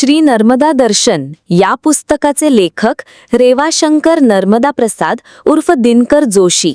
श्री नर्मदा दर्शन या पुस्तकाचे लेखक रेवाशंकर नर्मदा प्रसाद उर्फ दिनकर जोशी.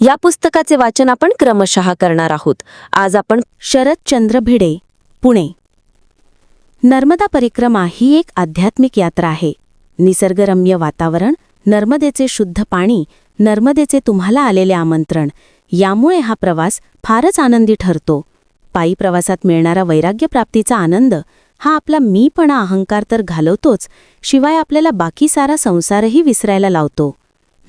या पुस्तकाचे वाचन आपण क्रमशः करणार आहोत. आज आपण शरदचंद्र भिडे पुणे. नर्मदा परिक्रमा ही एक आध्यात्मिक यात्रा आहे. निसर्गरम्य वातावरण नर्मदेचे शुद्ध पाणी नर्मदेचे तुम्हाला आलेले आमंत्रण यामुळे हा प्रवास फारच आनंदी ठरतो. पायी प्रवासात मिळणारा वैराग्यप्राप्तीचा आनंद हा आपला मीपणा अहंकार तर घालवतोच शिवाय आपल्याला बाकी सारा संसारही विसरायला लावतो.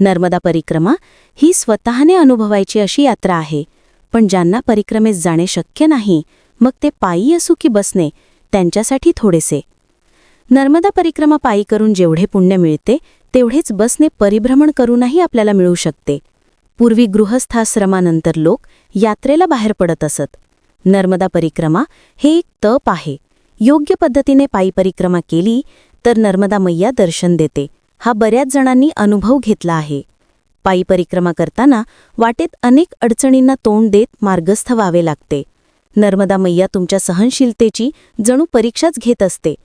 नर्मदा परिक्रमा ही स्वतःने अनुभवायची अशी यात्रा आहे. पण ज्यांना परिक्रमेत जाणे शक्य नाही मग ते पायी असू की बसणे त्यांच्यासाठी थोडेसे. नर्मदा परिक्रमा पायी करून जेवढे पुण्य मिळते तेवढेच बसने परिभ्रमण करूनही आपल्याला मिळू शकते. पूर्वी गृहस्थाश्रमानंतर लोक यात्रेला बाहेर पडत असत. नर्मदा परिक्रमा हे एक तप आहे. योग्य पद्धतीने पायी परिक्रमा केली तर नर्मदा मैया दर्शन देते. हा बऱ्याच जणांनी अनुभव घेतला आहे. पायी परिक्रमा करताना वाटेत अनेक अडचणींना तोंड देत मार्गस्थ व्हावे लागते. नर्मदा मैया तुमच्या सहनशीलतेची जणू परीक्षाच घेत असते.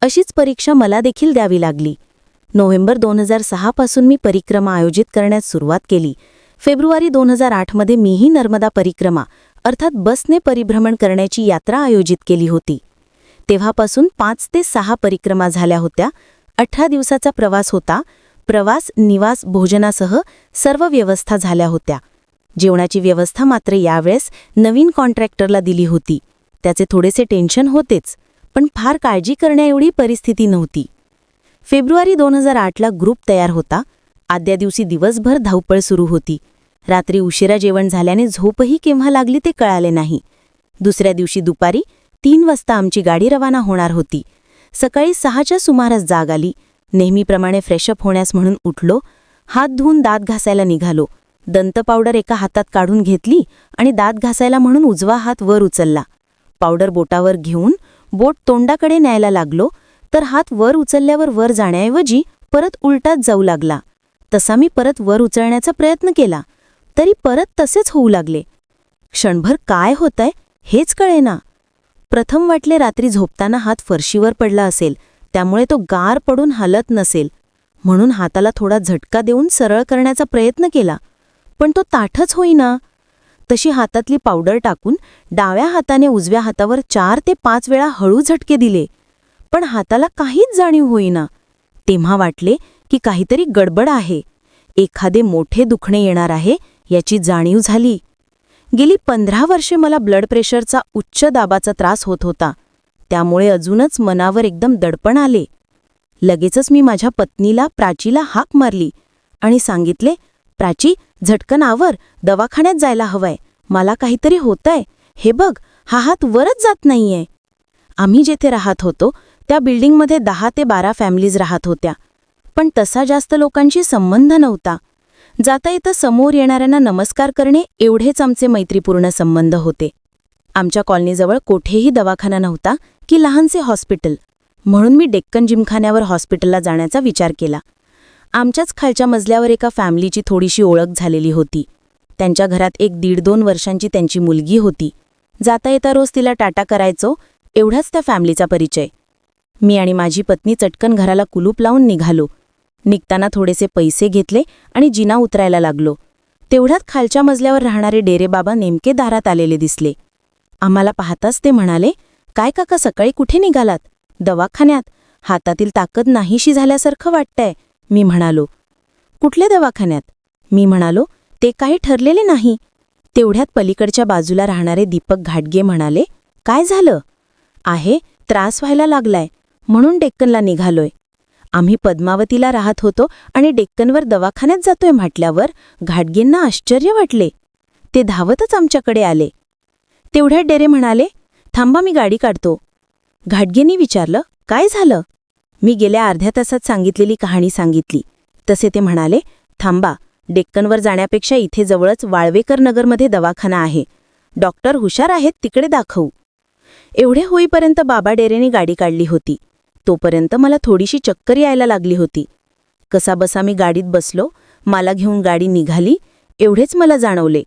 अशीच परीक्षा मला देखील द्यावी लागली. नोव्हेंबर दोन हजार सहापासून मी परिक्रमा आयोजित करण्यास सुरुवात केली. फेब्रुवारी दोन हजार आठमध्ये मीही नर्मदा परिक्रमा अर्थात बसने परिभ्रमण करण्याची यात्रा आयोजित केली होती. तेव्हापासून पाच ते सहा परिक्रमा झाल्या होत्या अठरा दिवसाचा प्रवास होता. प्रवास निवास भोजनासह सर्व व्यवस्था झाल्या होत्या. जेवणाची व्यवस्था मात्र यावेळेस नवीन कॉन्ट्रॅक्टरला दिली होती. त्याचे थोडेसे टेन्शन होतेच पण फार काळजी करण्याएवढी परिस्थिती नव्हती. फेब्रुवारी दोन हजार आठला ग्रुप तयार होता. आद्या दिवशी दिवसभर धावपळ सुरू होती. रात्री उशिरा जेवण झाल्याने झोपही केव्हा लागली ते कळाले नाही. दुसऱ्या दिवशी दुपारी तीन वाजता आमची गाडी रवाना होणार होती. सकाळी सहाच्या सुमारास जाग आली. नेहमीप्रमाणे फ्रेशअप होण्यास म्हणून उठलो. हात धुवून दात घासायला निघालो. दंत पावडर एका हातात काढून घेतली आणि दात घासायला म्हणून उजवा हात वर उचलला. पावडर बोटावर घेऊन बोट तोंडाकडे न्यायला लागलो तर हात वर उचलल्यावर वर जाण्याऐवजी परत उलटाच जाऊ लागला. तसा मी परत वर उचलण्याचा प्रयत्न केला तरी परत तसेच होऊ लागले. क्षणभर काय होतंय हेच कळेना. प्रथम वाटले रात्री झोपताना हात फरशीवर पडला असेल त्यामुळे तो गार पडून हलत नसेल. म्हणून हाताला थोडा झटका देऊन सरळ करण्याचा प्रयत्न केला. पण तो ताठच होईना. तशी हातातली पावडर टाकून डाव्या हाताने उजव्या हातावर चार ते पाच वेळा हळू झटके दिले. पण हाताला काहीच जाणीव होईना. तेव्हा वाटले की काहीतरी गडबड आहे. एखादे मोठे दुखणे येणार आहे याची जाणीव झाली. गेली पंधरा वर्षे मला ब्लड प्रेशरचा उच्च दाबाचा त्रास होत होता. त्यामुळे अजूनच मनावर एकदम दडपण आले. लगेचच मी माझ्या पत्नीला प्राचीला हाक मारली आणि सांगितले प्राची झटकन आवर दवाखान्यात जायला हवंय. मला काहीतरी होतंय. हे बघ हा हात वरच जात नाहीये. आम्ही जेथे राहत होतो त्या बिल्डिंगमध्ये दहा ते बारा फॅमिलीज राहत होत्या. पण तसा जास्त लोकांशी संबंध नव्हता. जाता येता समोर येणाऱ्यांना नमस्कार करणे एवढेच आमचे मैत्रीपूर्ण संबंध होते. आमच्या कॉलनीजवळ कोठेही दवाखाना नव्हता की लहानसे हॉस्पिटल. म्हणून मी डेक्कन जिमखान्यावर हॉस्पिटलला जाण्याचा विचार केला. आमच्याच खालच्या मजल्यावर एका फॅमिलीची थोडीशी ओळख झालेली होती. त्यांच्या घरात एक दीड दोन वर्षांची त्यांची मुलगी होती. जाता येता रोज तिला टाटा करायचो एवढाच त्या फॅमिलीचा परिचय. मी आणि माझी पत्नी चटकन घराला कुलूप लावून निघालो. निघताना थोडेसे पैसे घेतले आणि जिना उतरायला लागलो. तेवढ्यात खालच्या मजल्यावर राहणारे डेरेबाबा नेमके दारात आलेले दिसले. आम्हाला पाहताच ते म्हणाले काय काका सकाळी कुठे निघालात? दवाखान्यात? हातातील ताकद नाहीशी झाल्यासारखं वाटतंय मी म्हणालो. कुठल्या दवाखान्यात? मी म्हणालो ते काही ठरलेले नाही. तेवढ्यात पलीकडच्या बाजूला राहणारे दीपक घाटगे म्हणाले काय झालं? आहे त्रास व्हायला लागलाय म्हणून डेक्कनला निघालोय. आम्ही पद्मावतीला राहत होतो आणि डेक्कनवर दवाखान्यात जातोय म्हटल्यावर घाटगेंना आश्चर्य वाटले. ते धावतच आमच्याकडे आले. तेवढ्यात डेरे म्हणाले थांबा मी गाडी काढतो. घाटगेंनी विचारलं काय झालं? मी गेल्या अर्ध्या तासात सांगितलेली कहाणी सांगितली. तसे ते म्हणाले थांबा डेक्कनवर जाण्यापेक्षा इथे जवळच वाळवेकर नगरमध्ये दवाखाना आहे. डॉक्टर हुशार आहेत तिकडे दाखवू. एवढे होईपर्यंत बाबा डेरेने गाडी काढली होती. तोपर्यंत मला थोडीशी चक्कर यायला लागली होती. कसाबसा मी गाडीत बसलो मला घेऊन गाडी निघाली एवढेच मला जाणवले.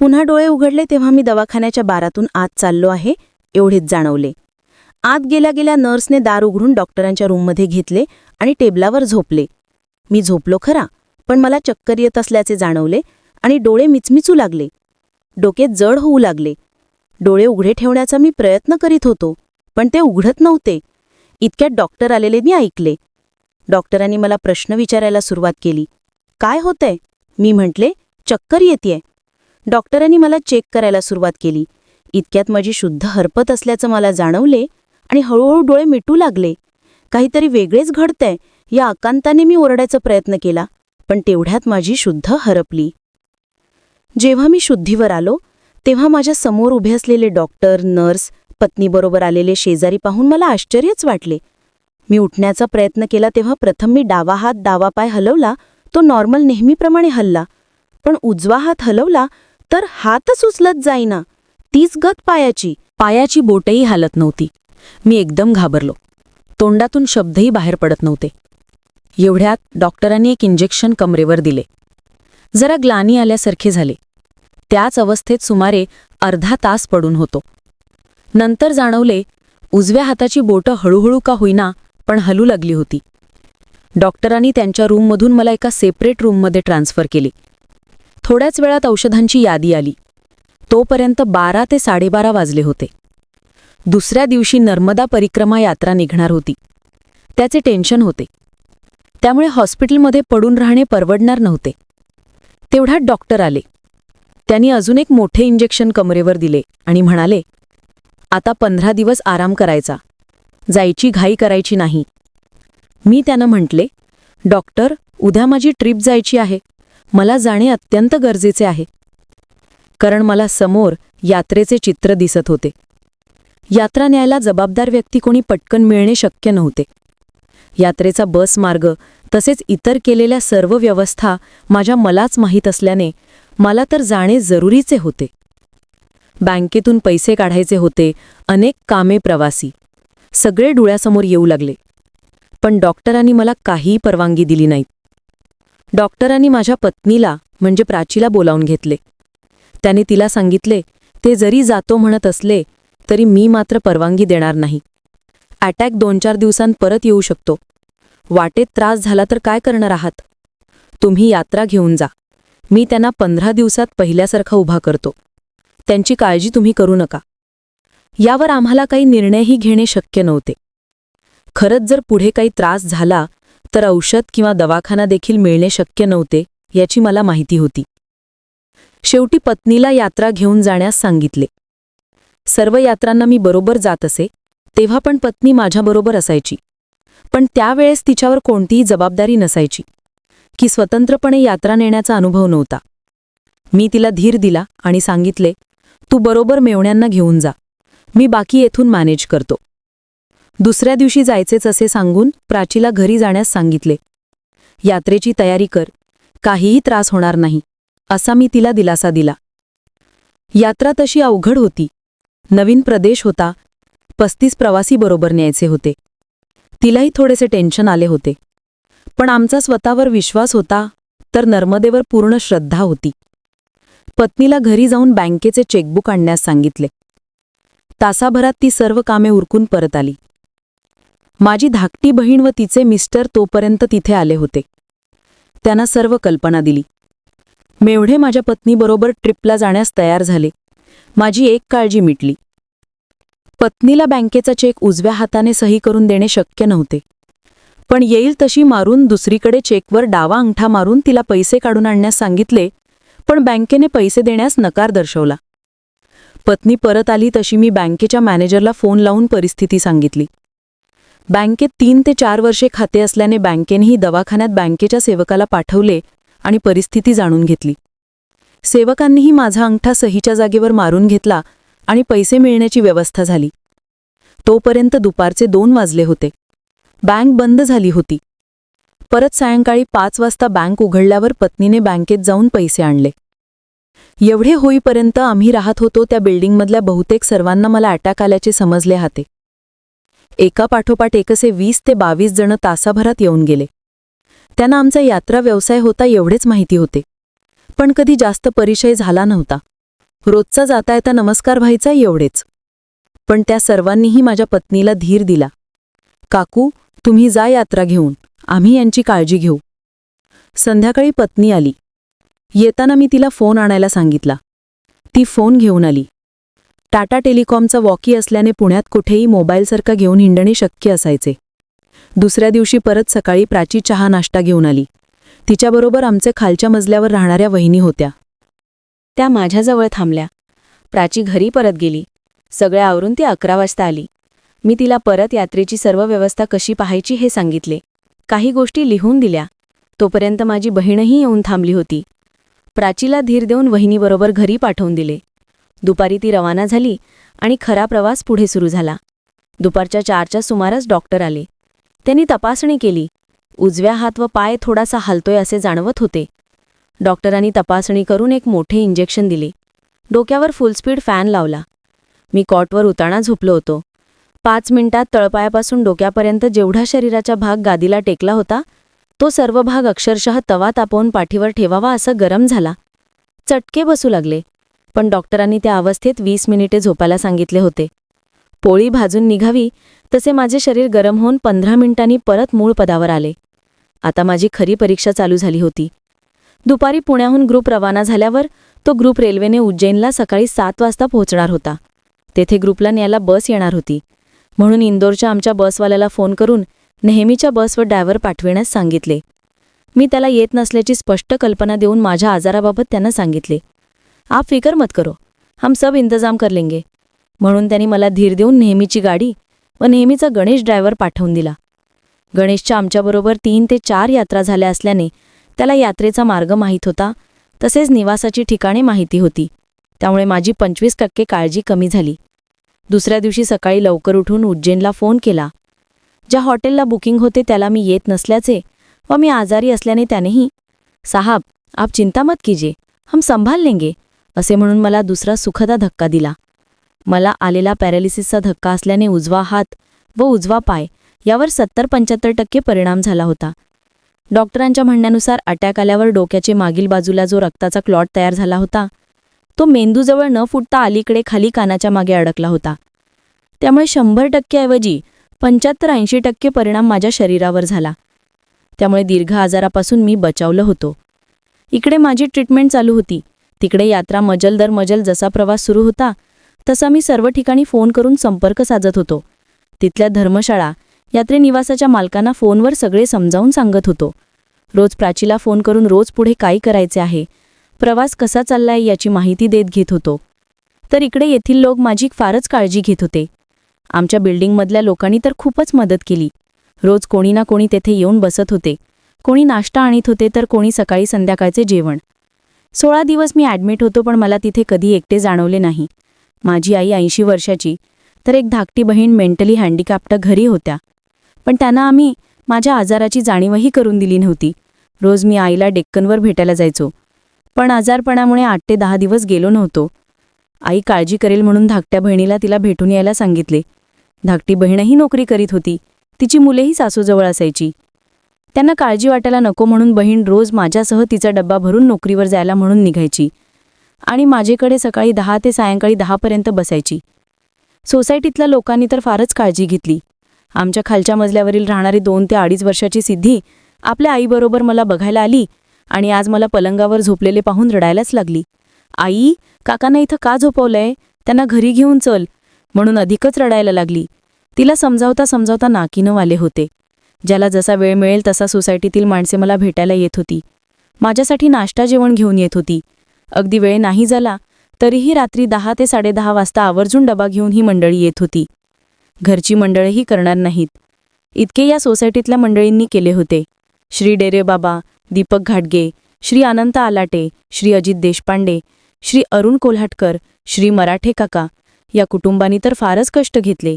पुन्हा डोळे उघडले तेव्हा मी दवाखान्याच्या बारातून आत चाललो आहे एवढेच जाणवले. आत गेल्या गेल्या नर्सने दार उघडून डॉक्टरांच्या रूममध्ये घेतले आणि टेबलावर झोपले. मी झोपलो खरा पण मला चक्कर येत असल्याचे जाणवले आणि डोळे मिचमिचू लागले. डोके जड होऊ लागले. डोळे उघडे ठेवण्याचा मी प्रयत्न करीत होतो पण ते उघडत नव्हते. इतक्यात डॉक्टर आलेले मी ऐकले. डॉक्टरांनी मला प्रश्न विचारायला सुरुवात केली. काय होतंय? मी म्हटले चक्कर येतेय. डॉक्टरांनी मला चेक करायला सुरुवात केली. इतक्यात माझी शुद्ध हरपत असल्याचं मला जाणवले आणि हळूहळू डोळे मिटू लागले. काहीतरी वेगळेच घडतंय या आकांताने मी ओरडायचा प्रयत्न केला पण तेवढ्यात माझी शुद्ध हरपली. जेव्हा मी शुद्धीवर आलो तेव्हा माझ्यासमोर उभे असलेले डॉक्टर नर्स पत्नीबरोबर आलेले शेजारी पाहून मला आश्चर्यच वाटले. मी उठण्याचा प्रयत्न केला तेव्हा प्रथम मी डावा हात डावा पाय हलवला तो नॉर्मल नेहमीप्रमाणे हल्ला. पण उजवा हात हलवला तर हातच उचलत जाईना. तीच गत पायाची. पायाची बोटही हालत नव्हती. मी एकदम घाबरलो. तोंडातून शब्दही बाहेर पडत नव्हते. एवढ्यात डॉक्टरांनी एक इंजेक्शन कमरेवर दिले. जरा ग्लानी आल्यासारखे झाले. त्याच अवस्थेत सुमारे अर्धा तास पडून होतो. नंतर जाणवले उजव्या हाताची बोटं हळूहळू का होईना पण हलू लागली होती. डॉक्टरांनी त्यांच्या रूममधून मला एका सेपरेट रूममध्ये ट्रान्स्फर केले. थोड्याच वेळात औषधांची यादी आली. तोपर्यंत बारा ते साडेबारा वाजले होते. दुसऱ्या दिवशी नर्मदा परिक्रमा यात्रा निघणार होती. त्याचे टेन्शन होते. त्यामुळे हॉस्पिटलमध्ये पडून राहणे परवडणार नव्हते. तेवढ्यात डॉक्टर आले. त्यांनी अजून एक मोठे इंजेक्शन कमरेवर दिले आणि म्हणाले आता पंधरा दिवस आराम करायचा. जायची घाई करायची नाही. मी त्यानं म्हटले डॉक्टर उद्या माझी ट्रिप जायची आहे. मला जाणे अत्यंत गरजेचे आहे. कारण मला समोर यात्रेचे चित्र दिसत होते. यात्रा न्यायला जबाबदार व्यक्ती कोणी पटकन मिळणे शक्य नव्हते. यात्रेचा बस मार्ग तसेच इतर केलेल्या सर्व व्यवस्था माझ्या मलाच माहीत असल्याने मला तर जाणे जरुरीचे होते. बँकेतून पैसे काढायचे होते. अनेक कामे प्रवासी. सगळे डोळ्यासमोर येऊ लागले. पण डॉक्टरांनी मला काहीही परवानगी दिली नाही डॉक्टरांनी माझ्या पत्नीला म्हणजे प्राचीला बोलावून घेतले. त्याने तिला सांगितले ते जरी जातो म्हणत असले तरी मी मात्र परवानगी देणार नाही. अटॅक दोन चार दिवसांत परत येऊ शकतो. वाटेत त्रास झाला तर काय करणार आहात? तुम्ही यात्रा घेऊन जा. मी त्यांना पंधरा दिवसात पहिल्यासारखा उभा करतो. त्यांची काळजी तुम्ही करू नका. यावर आम्हाला काही निर्णयही घेणे शक्य नव्हते. खरंच जर पुढे काही त्रास झाला तर औषध किंवा दवाखाना देखील मिळणे शक्य नव्हते याची मला माहिती होती. शेवटी पत्नीला यात्रा घेऊन जाण्यास सांगितले. सर्व यात्रांना मी बरोबर जात असे तेव्हा पण पत्नी माझ्याबरोबर असायची. पण त्यावेळेस तिच्यावर कोणतीही जबाबदारी नसायची की स्वतंत्रपणे यात्रा नेण्याचा अनुभव नव्हता. मी तिला धीर दिला आणि सांगितले तू बरोबर मेवण्यांना घेऊन जा. मी बाकी येथून मॅनेज करतो. दुसऱ्या दिवशी जायचेच असे सांगून प्राचीला घरी जाण्यास सांगितले. यात्रेची तयारी कर. काहीही त्रास होणार नाही. असा मी तिला दिलासा दिला. यात्रा तशी अवघड होती. नवीन प्रदेश होता. पस्तीस प्रवासी बरोबर न्यायचे होते. तिलाही थोडेसे टेन्शन आले होते. पण आमचा स्वतःवर विश्वास होता तर नर्मदेवर पूर्ण श्रद्धा होती. पत्नीला घरी जाऊन बँकेचे चेकबुक आणण्यास सांगितले. तासाभरात ती सर्व कामे उरकून परत आली. माझी धाकटी बहीण व तिचे मिस्टर तोपर्यंत तिथे आले होते. त्यांना सर्व कल्पना दिली. मेवढे माझ्या पत्नीबरोबर ट्रिपला जाण्यास तयार झाले. माझी एक काळजी मिटली. पत्नीला बँकेचा चेक उजव्या हाताने सही करून देणे शक्य नव्हते. पण येईल तशी मारून दुसरीकडे चेकवर डावा अंगठा मारून तिला पैसे काढून आणण्यास सांगितले पण बँकेने पैसे देण्यास नकार दर्शवला. पत्नी परत आली तशी मी बँकेच्या मॅनेजरला फोन लावून परिस्थिती सांगितली. बँकेत तीन ते चार वर्षे खाते असल्याने बँकेनेही दवाखान्यात बँकेच्या सेवकाला पाठवले आणि परिस्थिती जाणून घेतली. सेवकांनीही माझा अंगठा सहीच्या जागेवर मारून घेतला आणि पैसे मिळण्याची व्यवस्था झाली. तोपर्यंत दुपारचे दोन वाजले होते. बँक बंद झाली होती. परत सायंकाळी पाच वाजता बँक उघडल्यावर पत्नीने बँकेत जाऊन पैसे आणले. एवढे होईपर्यंत आम्ही राहत होतो त्या बिल्डिंगमधल्या बहुतेक सर्वांना मला अटॅक आल्याचे समजले हाते. एका पाठोपाठ एकसे वीस ते बावीस जण तासाभरात येऊन गेले. त्यांना आमचा यात्रा व्यवसाय होता एवढेच माहिती होते. पण कधी जास्त परिचय झाला नव्हता. रोजचा जाता येता नमस्कार व्हायचा एवढेच. पण त्या सर्वांनीही माझ्या पत्नीला धीर दिला. काकू तुम्ही जा यात्रा घेऊन. आम्ही यांची काळजी घेऊ. संध्याकाळी पत्नी आली. येताना मी तिला फोन आणायला सांगितला. ती फोन घेऊन आली. टाटा टेलिकॉमचा वॉकी असल्याने पुण्यात कुठेही मोबाईलसारखा घेऊन हिंडणे शक्य असायचे. दुसऱ्या दिवशी परत सकाळी प्राची चहा नाश्ता घेऊन आली. तिच्याबरोबर आमचे खालच्या मजल्यावर राहणाऱ्या वहिनी होत्या. त्या माझ्याजवळ थांबल्या. प्राची घरी परत गेली. सगळे आवरून ती अकरा वाजता आली. मी तिला परत यात्रेची सर्व व्यवस्था कशी पाहायची हे सांगितले. काही गोष्टी लिहून दिल्या. तोपर्यंत माझी बहीणही येऊन थांबली होती. प्राचीला धीर देऊन वहिनीबरोबर घरी पाठवून दिले. दुपारी ती रवाना झाली आणि खरा प्रवास पुढे सुरू झाला. दुपारच्या चारच्या सुमारास डॉक्टर आले. त्यांनी तपासणी केली. उजव्या हात व पाय थोडासा हलतोय असे जाणवत होते. डॉक्टरांनी तपासणी करून एक मोठे इंजेक्शन दिले. डोक्यावर फुलस्पीड फॅन लावला. मी कॉटवर उताणा झोपलो होतो. पाच मिनिटात तळपायापासून डोक्यापर्यंत जेवढा शरीराचा भाग गादीला टेकला होता तो सर्व भाग अक्षरशः तवा तापवून पाठीवर ठेवावा असं गरम झाला. चटके बसू लागले पण डॉक्टरांनी त्या अवस्थेत वीस मिनिटे झोपायला सांगितले होते. पोळी भाजून निघावी तसे माझे शरीर गरम होऊन पंधरा मिनिटांनी परत मूळ पदावर आले. आता माझी खरी परीक्षा चालू झाली होती. दुपारी पुण्याहून ग्रुप रवाना झाल्यावर तो ग्रुप रेल्वेने उज्जैनला सकाळी सात वाजता पोहोचणार होता. तेथे ग्रुपला न्यायला बस येणार होती. म्हणून इंदोरच्या आमच्या बसवाल्याला फोन करून नेहमीच्या बसवर ड्रायव्हर पाठविण्यास सांगितले. मी त्याला येत नसल्याची स्पष्ट कल्पना देऊन माझ्या आजाराबाबत त्यांना सांगितले. आप फिकर मत करो. हम सब इंतजाम कर लेंगे. म्हणून त्यांनी मला धीर देऊन नेहमीची गाडी व नेहमीचा गणेश ड्रायव्हर पाठवून दिला. गणेशच्या आमच्याबरोबर तीन ते चार यात्रा झाल्या असल्याने त्याला यात्रेचा मार्ग माहीत होता तसेच निवासाची ठिकाणे माहिती होती. त्यामुळे माझी पंचवीस टक्के काळजी कमी झाली. दुसऱ्या दिवशी सकाळी लवकर उठून उज्जैनला फोन केला. ज्या हॉटेलला बुकिंग होते त्याला मी येत नसल्याचे व मी आजारी असल्याने त्यानेही साहाब आप चिंता मत कीजिए हम संभाल लेंगे असे म्हणून मला दुसरा सुखदा धक्का दिला. मला आलेला पॅरालिसिसचा धक्का असल्याने उजवा हात व उजवा पाय यावर सत्तर पंच्याहत्तर टक्के परिणाम झाला होता. डॉक्टरांच्या म्हणण्यानुसार अटॅक आल्यावर डोक्याचे मागील बाजूला जो रक्ताचा क्लॉट तयार झाला होता तो मेंदूजवळ न फुटता अलीकडे खाली कानाच्या मागे अडकला होता. त्यामुळे शंभर टक्क्याऐवजी पंच्याहत्तर ऐंशी टक्के परिणाम माझ्या शरीरावर झाला. त्यामुळे दीर्घ आजारापासून मी बचावलं होतो. इकडे माझी ट्रीटमेंट चालू होती. तिकडे यात्रा मजल दर मजल जसा प्रवास सुरू होता तसा मी सर्व ठिकाणी फोन करून संपर्क साधत होतो. तिथल्या धर्मशाळा यात्रेनिवासाच्या मालकांना फोनवर सगळे समजावून सांगत होतो. रोज प्राचीला फोन करून रोज पुढे काय करायचे आहे प्रवास कसा चाललाय याची माहिती देत घेत होतो. तर इकडे येथील लोक माझी फारच काळजी घेत होते. आमच्या बिल्डिंगमधल्या लोकांनी तर खूपच मदत केली. रोज कोणी ना कोणी तेथे येऊन बसत होते. कोणी नाश्ता आणीत होते तर कोणी सकाळी संध्याकाळचे जेवण. सोळा दिवस मी ॲडमिट होतो पण मला तिथे कधी एकटे जाणवले नाही. माझी आई ऐंशी वर्षाची तर एक धाकटी बहीण मेंटली हँडिकॅप्ट घरी होत्या. पण त्यांना आम्ही माझ्या आजाराची जाणीवही करून दिली नव्हती. रोज मी आईला डेक्कनवर भेटायला जायचो. पण आजारपणामुळे आठ ते दहा दिवस गेलो नव्हतो. आई काळजी करेल म्हणून धाकट्या बहिणीला तिला भेटून यायला सांगितले. धाकटी बहीणही नोकरी करीत होती. तिची मुलेही सासूजवळ असायची. त्यांना काळजी वाटायला नको म्हणून बहीण रोज माझ्यासह तिचा डब्बा भरून नोकरीवर जायला म्हणून निघायची आणि माझेकडे सकाळी दहा ते सायंकाळी दहापर्यंत बसायची. सोसायटीतल्या लोकांनी तर फारच काळजी घेतली. आमच्या खालच्या मजल्यावरील राहणारी दोन ते अडीच वर्षाची सिद्धी आपल्या आईबरोबर मला बघायला आली आणि आज मला पलंगावर झोपलेले पाहून रडायलाच लागली. आई काकांना इथं का झोपवलंय? त्यांना घरी घेऊन चल. म्हणून अधिकच रडायला लागली. तिला समजावता समजावता नाकीनं वाले होते. ज्याला जसा वेळ मिळेल तसा सोसायटीतील माणसे मला भेटायला येत होती. माझ्यासाठी नाश्ता जेवण घेऊन येत होती. अगदी वेळ नाही झाला तरीही रात्री दहा ते साडेदहा वाजता आवर्जून डबा घेऊन ही मंडळी येत होती. घरची मंडळही करणार नाहीत. इतके या सोसायटीतल्या मंडळींनी केले होते. श्री डेरे बाबा दीपक घाटगे श्री अनंत आलाटे श्री अजित देशपांडे श्री अरुण कोल्हाटकर श्री मराठे काका या कुटुंबांनी तर फारच कष्ट घेतले.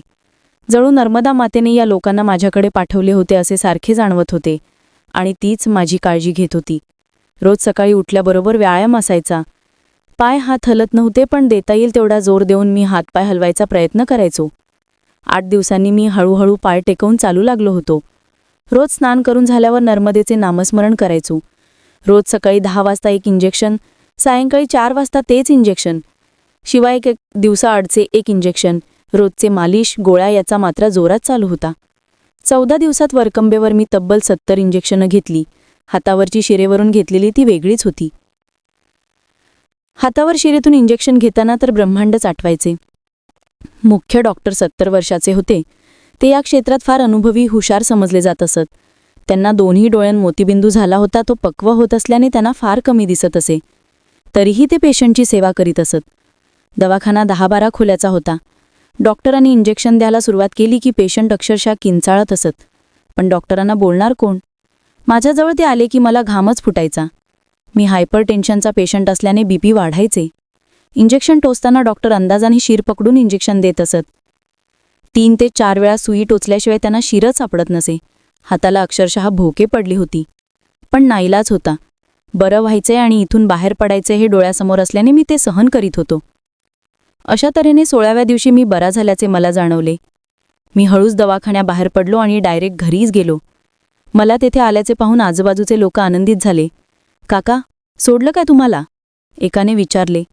जणू नर्मदा मातेने या लोकांना माझ्याकडे पाठवले होते असे सारखे जाणवत होते आणि तीच माझी काळजी घेत होती. रोज सकाळी उठल्याबरोबर व्यायाम असायचा. पाय हात हलत नव्हते पण देता येईल तेवढा जोर देऊन मी हातपाय हलवायचा प्रयत्न करायचो. आठ दिवसांनी मी हळूहळू पाय टेकवून चालू लागलो होतो. रोज स्नान करून झाल्यावर नर्मदेचे नामस्मरण करायचो. रोज सकाळी दहा वाजता एक इंजेक्शन सायंकाळी चार वाजता तेच इंजेक्शन शिवाय एक एक दिवसाआडचे एक इंजेक्शन रोजचे मालिश गोळ्या याचा मात्र जोरात चालू होता. चौदा दिवसात वरकंबेवर मी तब्बल सत्तर इंजेक्शनं घेतली. हातावरची शिरेवरून घेतलेली ती वेगळीच होती. हातावर शिरेतून इंजेक्शन घेताना तर ब्रह्मांडच आठवायचे मुख्य डॉक्टर सत्तर वर्षाचे होते. ते या क्षेत्रात फार अनुभवी हुशार समजले जात असत. त्यांना दोन्ही डोळ्यां मोतीबिंदू झाला होता तो पक्व होत असल्याने त्यांना फार कमी दिसत असे. तरीही ते पेशंटची सेवा करीत असत. दवाखाना दहा बारा खोल्याचा होता. डॉक्टरांनी इंजेक्शन द्यायला सुरुवात केली की पेशंट अक्षरशः किंचाळत असत. पण डॉक्टरांना बोलणार कोण? माझ्याजवळ ते आले की मला घामच फुटायचा. मी हायपर टेन्शनचा पेशंट असल्याने बीपी वाढायचे. इंजेक्शन टोचताना डॉक्टर अंदाजाने शिर पकडून इंजेक्शन देत असत. तीन ते चार वेळा सुई टोचल्याशिवाय त्यांना शिरच सापडत नसे. हाताला अक्षरशः भोके पडली होती. पण नाईलाज होता. बरं व्हायचंय आणि इथून बाहेर पडायचे हे डोळ्यासमोर असल्याने मी ते सहन करीत होतो. अशा तऱ्हेने सोळाव्या दिवशी मी बरा झाल्याचे मला जाणवले. मी हळूच दवाखान्याबाहेर पडलो आणि डायरेक्ट घरीच गेलो. मला तेथे आल्याचे पाहून आजूबाजूचे लोक आनंदित झाले. काका सोडलं काय तुम्हाला? एकाने विचारले.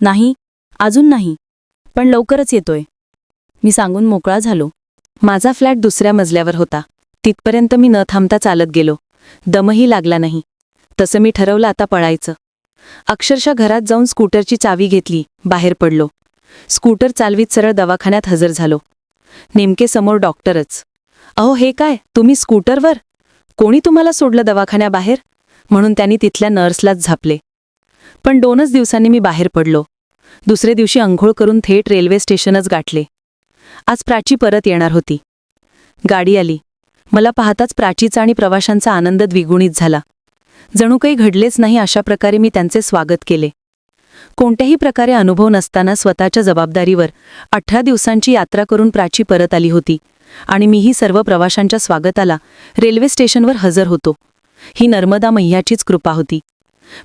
नाही अजून नाही पण लवकरच येतोय. मी सांगून मोकळा झालो. माझा फ्लॅट दुसऱ्या मजल्यावर होता. तिथपर्यंत मी न थांबता चालत गेलो. दमही लागला नाही. तसं मी ठरवलं आता पळायचं. अक्षरशः घरात जाऊन स्कूटरची चावी घेतली. बाहेर पडलो. स्कूटर चालवीत सरळ दवाखान्यात हजर झालो. नेमके समोर डॉक्टरच. अहो हे काय? तुम्ही स्कूटरवर? कोणी तुम्हाला सोडलं दवाखान्याबाहेर? म्हणून त्यांनी तिथल्या नर्सलाच झापले. पण दोनच दिवसांनी मी बाहेर पडलो. दुसरे दिवशी अंघोळ करून थेट रेल्वे स्टेशनच गाठले. आज प्राची परत येणार होती. गाडी आली. मला पाहताच प्राचीचा आणि प्रवाशांचा आनंद द्विगुणित झाला. जणू काही घडलेच नाही अशा प्रकारे मी त्यांचे स्वागत केले. कोणत्याही प्रकारे अनुभव नसताना स्वतःच्या जबाबदारीवर अठरा दिवसांची यात्रा करून प्राची परत आली होती आणि मीही सर्व प्रवाशांच्या स्वागताला रेल्वे स्टेशनवर हजर होतो. ही नर्मदा मैयाचीच कृपा होती.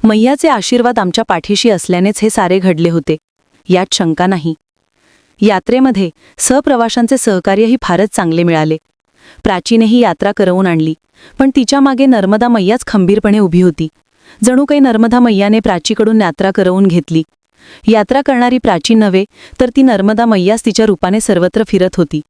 मैयाचे आशीर्वाद आमच्या पाठीशी असल्यानेच हे सारे घडले होते. यात शंका नाही. यात्रेमध्ये सहप्रवाशांचे सहकार्यही फारच चांगले मिळाले. प्राचीनेही यात्रा करवून आणली पण तिच्यामागे नर्मदा मैयाच खंबीरपणे उभी होती. जणू काही नर्मदा मैयाने प्राचीकडून यात्रा करवून घेतली. यात्रा करणारी प्राची नव्हे तर ती नर्मदा मैयास तिच्या रूपाने सर्वत्र फिरत होती.